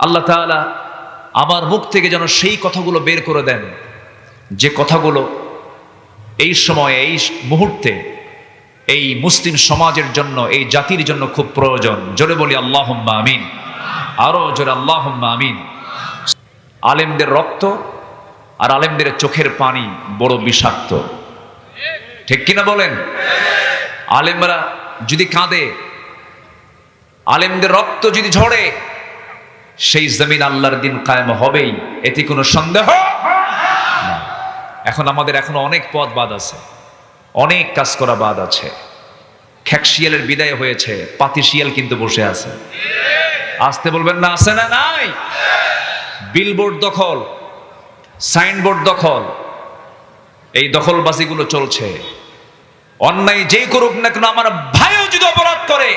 আল্লাহ তাআলা আমার মুখ থেকে যেন সেই কথাগুলো বের করে দেন। যে কথাগুলো এই সময়ে, এই মুহূর্তে এই মুসলিম সমাজের জন্য, এই জাতির জন্য খুব প্রয়োজন। জোরে বলি আল্লাহ আমিন। আরও জোরে আল্লাহ আমিন। আলেমদের রক্ত আর আলেমদের চোখের পানি বড় বিষাক্ত। ঠিক কিনা বলেন? আলেমরা যদি কাঁদে, আলেমদের রক্ত যদি ঝরে সেই জমিন আল্লাহর দিন কায়েম হবেই, এতে কোনো সন্দেহ? এখন আমাদের এখনও অনেক পথ বাদ আছে, অনেক কাজ করা বাদ আছে। খ্যাকশিয়ালের বিদায় হয়েছে, পাতি শিয়াল কিন্তু বসে আছে। আসতে বলবেন না, আছে না নাই? বিলবোর্ড দখল, সাইনবোর্ড দখল, এই দখলবাজিগুলো চলছে। অন্যায় যেই করুক না কেন, আমার ভাইও যদি অপরাধ করে,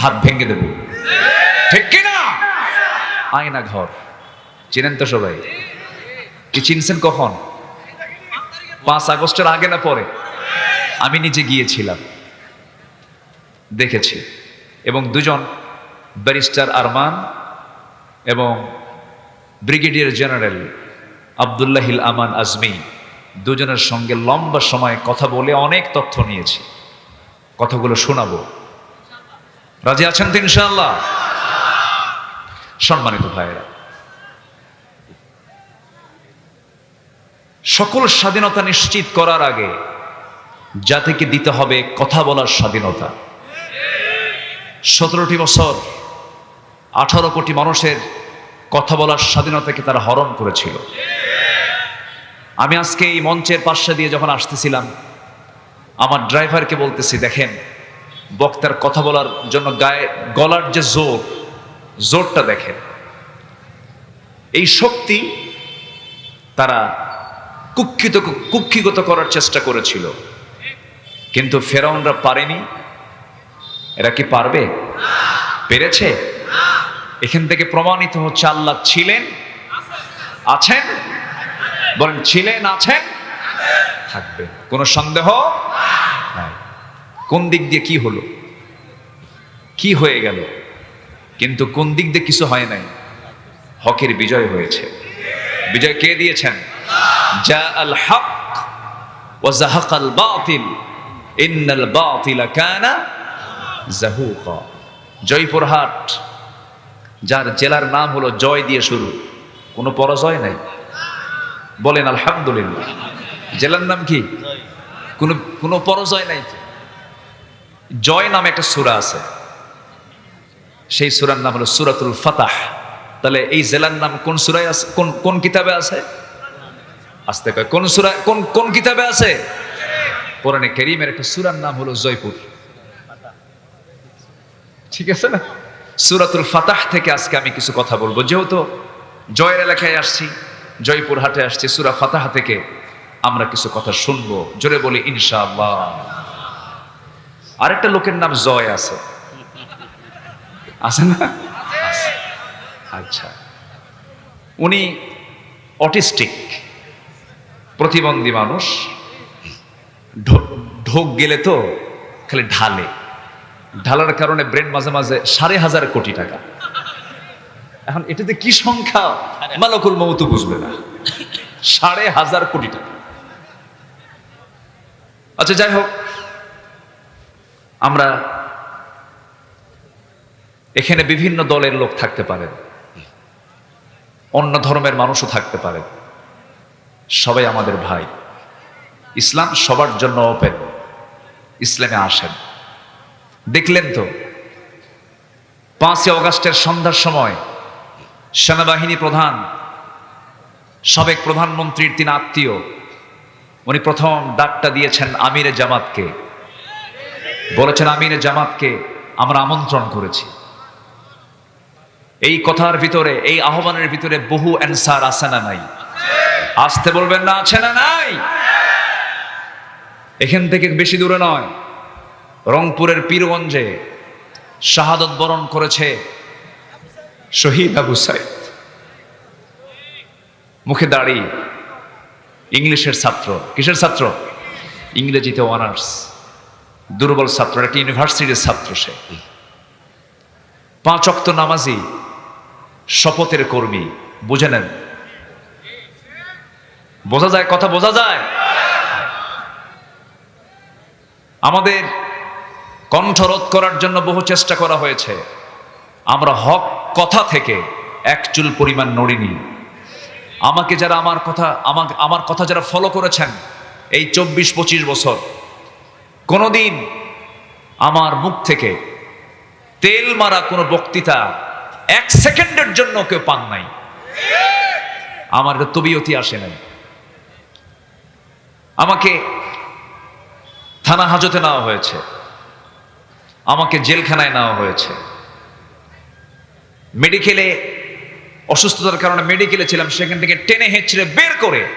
হাত ভেঙে দেব। ঠিক কিনা? আয়না ঘর। চিনেন তো সবাই? কি চিনছেন কখন? পাঁচ আগস্টের আগে না পরে? আমি নিজে গিয়েছিলাম। দেখেছি। এবং দুজন ব্যারিস্টার আরমান এবং ব্রিগেডিয়ার জেনারেল আবদুল্লাহিল আমান আজমি দুজনের সঙ্গে লম্বা সময় কথা বলে অনেক তথ্য নিয়েছি। কথাগুলো শোনাবো। রাজি আছেন তো ইনশাআল্লাহ? সম্মানিত ভাইয়েরা। সকল স্বাধীনতা নিশ্চিত করার আগে জাতিকে দিতে হবে কথা বলার স্বাধীনতা। সতেরোটি বছর আঠারো কোটি মানুষের কথা বলার স্বাধীনতাকে তারা হরণ করেছিল। আমি আজকে এই মঞ্চের পাশে দিয়ে যখন আসতেছিলাম, আমার ড্রাইভারকে বলতেছি, দেখেন, বক্তার কথা বলার জন্য গায়ে, গলার যে জোর জোরটা দেখেন। এই শক্তি তারা কুক্ষিত, কুক্ষিগত করার চেষ্টা করেছিল। কিন্তু ফেরাউনরা পারেনি। এরা কি পারবে? পেরেছে? এখান থেকে প্রমাণিত হচ্ছে আল্লাহ ছিলেন, আছেন, বলেন ছিলেন, আছেন থাকবে কোনো সন্দেহ? কোন দিক দিয়ে কি হলো? কি হয়ে গেল? কিন্তু কোন দিক দিয়ে কিছু হয় নাই? হকের বিজয় হয়েছে। বিজয় কে দিয়েছেন? যা আল হক আল বাতিল। ইন্নাল বাতিল কানা জাহুকা। জয়পুরহাট যার জেলার নাম হলো জয় দিয়ে শুরু। কোনো পরাজয় নাই। বলেন, আলহামদুলিল্লাহ। জেলার নাম কি? কোনো কোনো পরাজয় নাই। জয় নামে একটা সুরা আছে। সেই সুরার নাম হলো সুরাতুল ফাতাহ। তাহলে এই জেলার নাম কোন সুরায় আছে? কোন কোন কিতাবে আছে? আসতে কয়, কোন সুরা, কোন কোন কিতাবে আছে? কোরআনে কেরিমের একটা সুরার নাম হলো জয়পুর। ঠিক আছে না? সুরাতুল ফাতাহ থেকে আজকে আমি কিছু কথা বলব। যেহেতু জয়ের এলাকায় আসছি, জয়পুর হাটে আসছি, সুরা ফাতাহ থেকে আমরা কিছু কথা শুনব। জোরে বলি, ইনশাআল্লাহ। আরেকটা লোকের নাম জয় আছে। আছে না? আচ্ছা। উনি অটিস্টিক প্রতিবন্ধী মানুষ। ঢোক গেলে তো খালি ঢালে। ঢালার কারণে ব্রেন মাঝে মাঝে সাড়ে হাজার কোটি টাকা। এখন এটাতে কি সংখ্যা? মালকুল মৌতু বুঝবে না। সাড়ে হাজার কোটি টাকা। আচ্ছা যাই হোক। আমরা এখানে বিভিন্ন দলের লোক থাকতে পারেন অন্য ধর্মের মানুষও থাকতে পারেন সবাই আমাদের ভাই। ইসলাম সবার জন্য ওপেন ইসলামে আসেন। দেখলেন তো, পাঁচই অগাস্টের সন্ধ্যার সময় সেনাবাহিনী প্রধান, সাবেক প্রধানমন্ত্রীর তিনি আত্মীয়, উনি প্রথম ডাকটা দিয়েছেন আমিরে জামাতকে। বলেছেন, আমিরে জামাতকে আমরা আমন্ত্রণ করেছি। এই কথার ভিতরে, এই আহ্বানের ভিতরে বহু অ্যান্সার আছে না নাই? আসতে বলবেন না, আছে না নাই? এখান থেকে বেশি দূরে নয়। রংপুরের পীরগঞ্জে শাহাদত বরণ করেছে শহীদ আবু সাইদ। মুখে দাড়ি, ইংলিশের ছাত্র। কিসের ছাত্র? ইংরেজিতে অনার্স দুর্বল ছাত্র একটা ইউনিভার্সিটির ছাত্র সে। পাঁচ অক্ত নামাজি শপথের কর্মী, বুঝে নেন। বোঝা যায়? কথা বোঝা যায়? আমাদের কণ্ঠরোধ করার জন্য বহু চেষ্টা করা হয়েছে। আমরা হক কথা থেকে এক চুল পরিমাণ নড়িনি। আমাকে যারা আমার কথা, আমাকে, আমার কথা যারা ফলো করেছেন এই চব্বিশ পঁচিশ বছর, কোনোদিন আমার মুখ থেকে তেল মারা কোনো বক্তৃতা এক সেকেন্ডের জন্য কেউ পান নাই। আমার তবিয়তি আসে নাই। আমাকে থানা হাজতে নেওয়া হয়েছে। আমাকে জেলখানায় নেওয়া হয়েছে। মেডিকেলে অসুস্থতার কারণে মেডিকেলে ছিলাম, সেখান থেকে টেনে হেঁচড়ে বের করে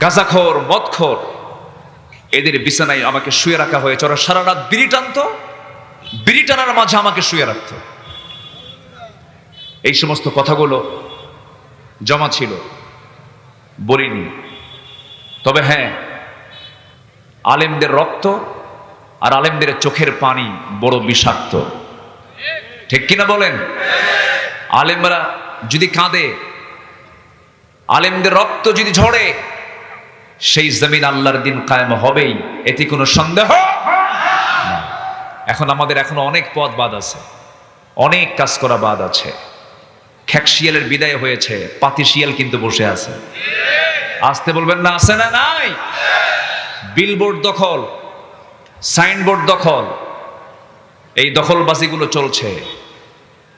গাঁজাখোর, মদখোর এদের বিছানায় আমাকে শুয়ে রাখা হয়েছে। ওরা সারা রাত বিড়ি টানতো, বিড়ি টানার মাঝে আমাকে শুয়ে রাখতো। এই সমস্ত কথাগুলো জমা ছিল, বলিনি। তবে হ্যাঁ আলেমদের রক্ত আর আলেমদের চোখের পানি বড় বিষাক্ত। ঠিক কিনা বলেন? আলেমরা যদি কাঁদে, আলেমদের রক্ত যদি ঝরে, সেই জমিন আল্লাহর দিন কায়েম হবেই, এতে কোনো সন্দেহ? এখন আমাদের এখনও অনেক পথ বাদ আছে, অনেক কাজ করা বাদ আছে। খ্যাকশিয়ালের বিদায় হয়েছে, পাতি শিয়াল কিন্তু বসে আছে। আসতে বলবেন না, আছে না নাই? বিলবোর্ড দখল, সাইনবোর্ড দখল, এই দখলবাজিগুলো চলছে।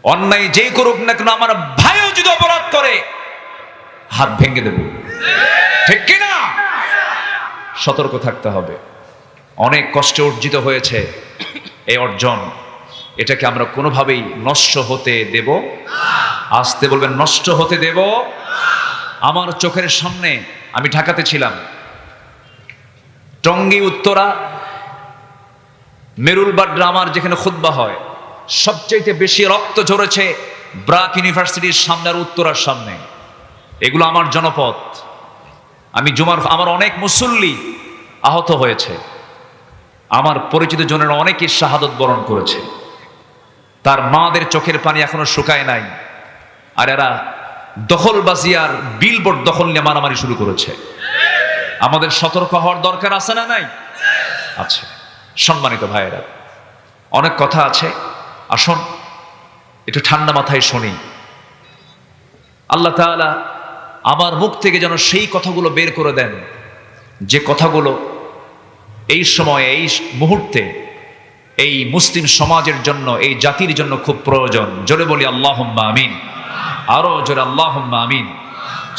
অন্যায় যেই করুক না কেন, আমার ভাইও যদি অপরাধ করে, হাত ভেঙে দেব। ঠিক কিনা? সতর্ক থাকতে হবে। অনেক কষ্টে অর্জিত হয়েছে এই অর্জন। এটাকে আমরা কোনোভাবেই নষ্ট হতে দেব আসতে বলবেন, নষ্ট হতে দেব। আমার চোখের সামনে আমি ঢাকাতে ছিলাম। টঙ্গী, উত্তরা, মেরুলবাদ ড্রামার যেখানে খুদ্া হয়, সবচাইতে বেশি রক্ত ঝরেছে ব্রাক ইউনিভার্সিটির সামনে আর উত্তরার সামনে। এগুলো আমার জনপদ। আমি জুমার, আমার অনেক মুসল্লি আহত হয়েছে। আমার পরিচিত জনের অনেকেই শাহাদত বরণ করেছে। তার মাদের চোখের পানি এখনও শুকায় নাই। আর এরা দখলবাজি আর বিলবোর্ড দখল নিয়ে মারামারি শুরু করেছে। আমাদের সতর্ক হওয়ার দরকার আছে না নাই? আছে। সম্মানিত ভাইয়েরা, অনেক কথা আছে। আসুন, একটু ঠান্ডা মাথায় শুনি। আল্লাহ তাআলা আমার মুখ থেকে যেন সেই কথাগুলো বের করে দেন, যে কথাগুলো এই সময়ে, এই মুহূর্তে এই মুসলিম সমাজের জন্য, এই জাতির জন্য খুব প্রয়োজন। জোরে বলি আল্লাহ আমিন। আরও জোরে আল্লাহ আমিন।